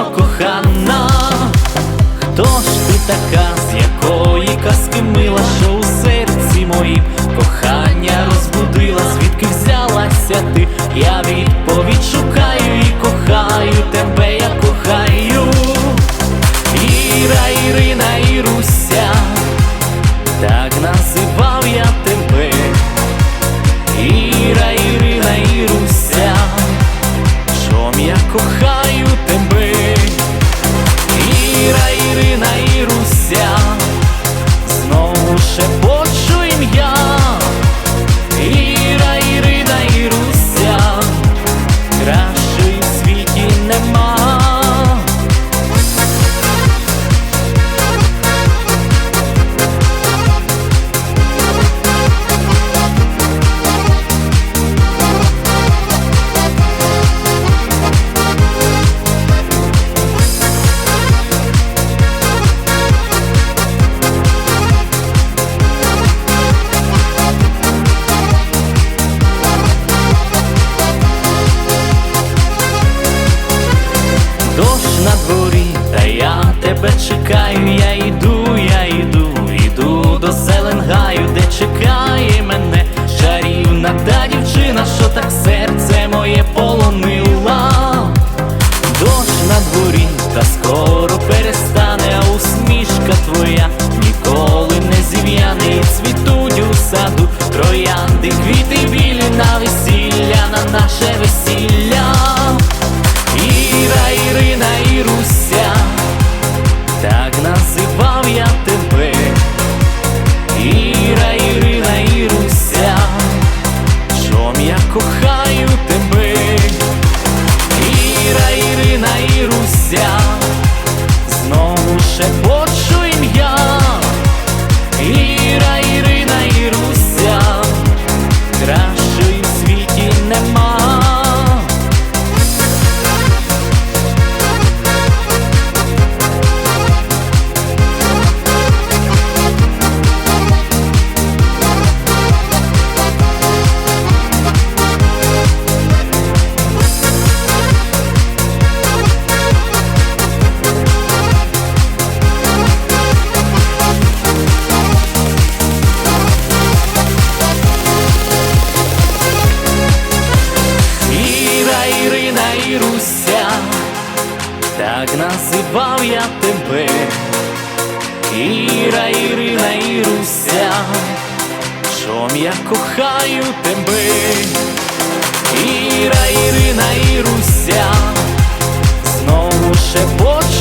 дівчино кохана. Хто ж ти така, з якої казки мила, що у серці моїм кохання розбудила, звідки взялася ти? Я відповідь шукаю і кохаю тебе, тебе чекаю, я йду, я йду, йду до Зеленгаю, де чекає мене чарівна та дівчина, що так серце називав я тебе. Іра, Ірина, Іруся, чом я кохаю тебе. Іра, Ірина, Іруся, знову шепочу ім'я.